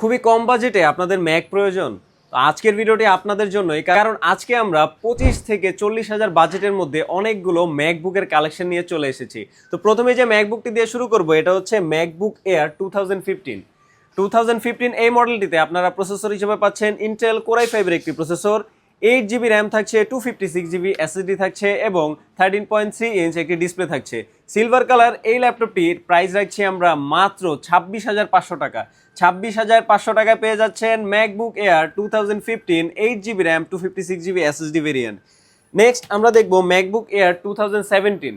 খুবই কম বাজেটে আপনাদের ম্যাক প্রয়োজন। আজকের ভিডিওটি আপনাদের জন্যই কারণ আজকে আমরা পঁচিশ থেকে চল্লিশ হাজার বাজেটের মধ্যে অনেকগুলো ম্যাকবুকের কালেকশন নিয়ে চলে এসেছি। তো প্রথমে যে ম্যাকবুকটি দিয়ে শুরু করব, এটা হচ্ছে MacBook Air two thousand fifteen two thousand fifteen এই মডেলটিতে আপনারা প্রসেসর হিসেবে পাচ্ছেন ইন্টেল কোরাই ফাইভের একটি প্রসেসর এইট জিবি র্যাম থাকছে two fifty six GB SSD থাকছে এবং থার্টিন পয়েন্ট থ্রি ইঞ্চ একটি ডিসপ্লে থাকছে। সিলভার কালার এই ল্যাপটপটির প্রাইস রাখছি আমরা মাত্র ছাব্বিশ হাজার পাঁচশো টাকা। ছাব্বিশ হাজার পাঁচশো টাকায় পেয়ে যাচ্ছেন MacBook Air two thousand fifteen eight GB RAM two fifty six GB SSD variant next আমরা দেখব MacBook Air two thousand seventeen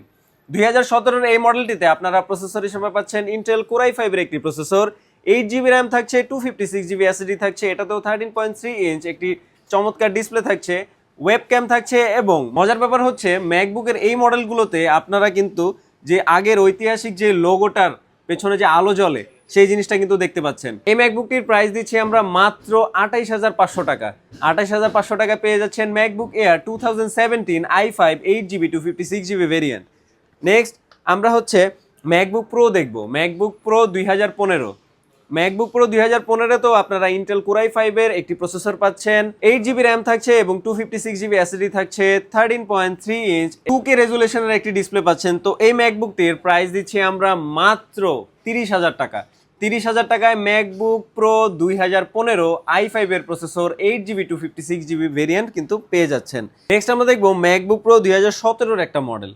দুই হাজার সতেরোর এই মডেলটিতে আপনারা প্রসেসর হিসেবে পাচ্ছেন ইন্টেল কোরাই ফাইভের একটি প্রসেসর এইট জিবি র্যাম থাকছে two fifty six GB SSD থাকছে, এটাতেও থার্টিন পয়েন্ট থ্রি ইঞ্চ একটি চমৎকার ডিসপ্লে থাকছে ওয়েব ক্যাম থাকছে এবং মজার ব্যাপার হচ্ছে ম্যাকবুকের এই মডেলগুলোতে আপনারা কিন্তু যে আগের ঐতিহাসিক যে লোগোটার পেছনে যে আলো জ্বলে, সেই জিনিসটা কিন্তু দেখতে পাচ্ছেন। এই ম্যাকবুকটির প্রাইস দিচ্ছি আমরা মাত্র আঠাইশ হাজার পাঁচশো টাকা। আঠাইশ হাজার পাঁচশো টাকা পেয়ে যাচ্ছেন MacBook Air two thousand seventeen i five eight GB two fifty six GB variant next আমরা হচ্ছে ম্যাকবুক প্রো দেখব। ম্যাকবুক প্রো দুই হাজার পনেরো। ম্যাকবুক প্রো দুই হাজার পনেরোতেও আপনারা ইন্টেল কোরাই ফাইভের একটি প্রসেসর পাচ্ছেন। এইট জিবি র্যাম থাকছে এবং two fifty six GB SSD থাকছে। Thirteen point three inch two K রেজুলেশনের একটি ডিসপ্লে পাচ্ছেন। তো এই ম্যাকবুকটির প্রাইস দিচ্ছি আমরা মাত্র তিরিশ হাজার টাকা। তিরিশ হাজার টাকায় ম্যাকবুক প্রো দুই হাজার পনেরো আই ফাইভের processor eight GB two fifty six GB variant কিন্তু পেয়ে যাচ্ছেন। নেক্সট আমরা দেখব ম্যাকবুক প্রো দুই হাজার সতেরোর একটা মডেল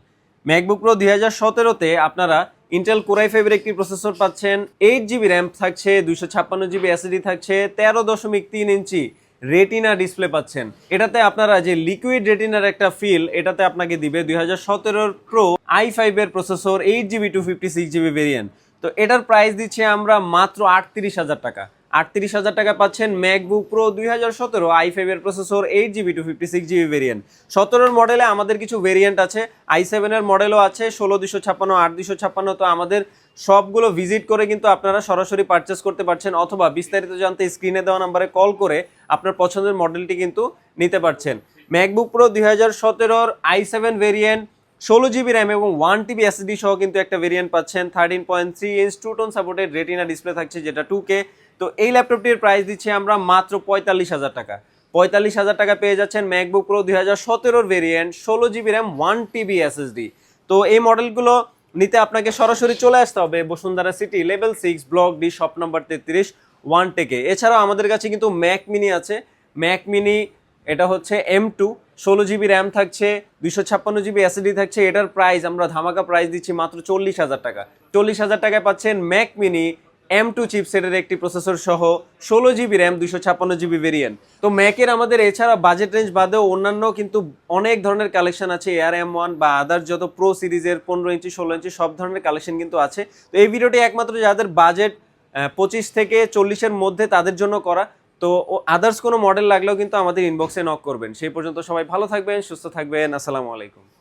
ম্যাকবুক প্রো দুই হাজার সতেরোতে আপনারা ইন্টেল কোরাই ফাইভের একটি প্রসেসর পাচ্ছেন এইট জিবি র্যাম থাকছে, দুইশো ছাপ্পান্ন জিবি এসএসডি থাকছে, তেরো দশমিক তিন ইঞ্চি রেটিনা ডিসপ্লে পাচ্ছেন। এটাতে আপনারা যে লিকুইড রেটিনার একটা ফিল এটাতে আপনাকে দিবে দুই হাজার সতেরোর প্রো আই ফাইভের processor eight GB two fifty six GB variant তো এটার প্রাইস দিচ্ছে আমরা মাত্র আটত্রিশ হাজার টাকা। আটত্রিশ হাজার টাকা পাচ্ছেন ম্যাকবুক প্রো দুই হাজার সতেরো আই ফাইভের processor eight GB two fifty six GB variant সতেরোর মডেলে আমাদের কিছু ভেরিয়েন্ট আছে আই সেভেনের মডেলও আছে, ষোলো দুশো ছাপ্পান্ন, আট দুশো ছাপ্পান্ন, তো আমাদের সবগুলো ভিজিট করে কিন্তু আপনারা সরাসরি পারচেস করতে পারছেন অথবা বিস্তারিত জানতে স্ক্রিনে দেওয়া নাম্বারে কল করে আপনার পছন্দের মডেলটি কিন্তু নিতে পারছেন। ম্যাকবুক প্রো দুই হাজার সতেরোর আই সেভেন ভেরিয়েন্ট ষোলো জিবি র্যাম এবং ওয়ান টিবি এসএসডি সহ কিন্তু একটা ভেরিয়েন্ট পাচ্ছেন thirteen point three inch two tone supported retina display থাকছে যেটা টু কে তো এই ল্যাপটপটির প্রাইস দিচ্ছি আমরা মাত্র পঁয়তাল্লিশ হাজার টাকা। পঁয়তাল্লিশ হাজার টাকা পেয়ে যাচ্ছেন ম্যাকবুক প্রো দুই হাজার সতেরোর ভেরিয়েন্ট ষোলো GB RAM one TB SSD তো এই মডেলগুলো নিতে আপনাকে সরাসরি চলে আসতে হবে Bashundhara city level six block D shop number তেত্রিশ ওয়ান টেকে এছাড়াও আমাদের কাছে কিন্তু ম্যাক মিনি আছে। ম্যাক মিনি এটা হচ্ছে এম টু ষোলো জিবি র্যাম থাকছে, দুইশো ছাপ্পান্ন জিবি এসএসডি থাকছে। এটার প্রাইস আমরা ধামাকা প্রাইস দিচ্ছি মাত্র চল্লিশ হাজার টাকা। চল্লিশ হাজার টাকায় পাচ্ছেন ম্যাক মিনি এম টু চিপসেটের একটি প্রসেসর সহ ষোলো জিবি র্যাম দুশো ছাপ্পান্ন জিবি ভেরিয়েন্ট তো ম্যাকের আমাদের এছাড়া বাজেট রেঞ্জ বাদেও অন্যান্য কিন্তু অনেক ধরনের কালেকশন আছে। এয়ার এম ওয়ান বা আদার যত প্রো সিরিজের পনেরো ইঞ্চি, ষোলো ইঞ্চি, সব ধরনের কালেকশন কিন্তু আছে। তো এই ভিডিওটি একমাত্র যাদের বাজেট পঁচিশ থেকে চল্লিশের মধ্যে তাদের জন্য করা। তো আদার্স কোনো মডেল লাগলেও কিন্তু আমাদের ইনবক্সে নক করবেন। সেই পর্যন্ত সবাই ভালো থাকবেন, সুস্থ থাকবেন। আসসালামু আলাইকুম।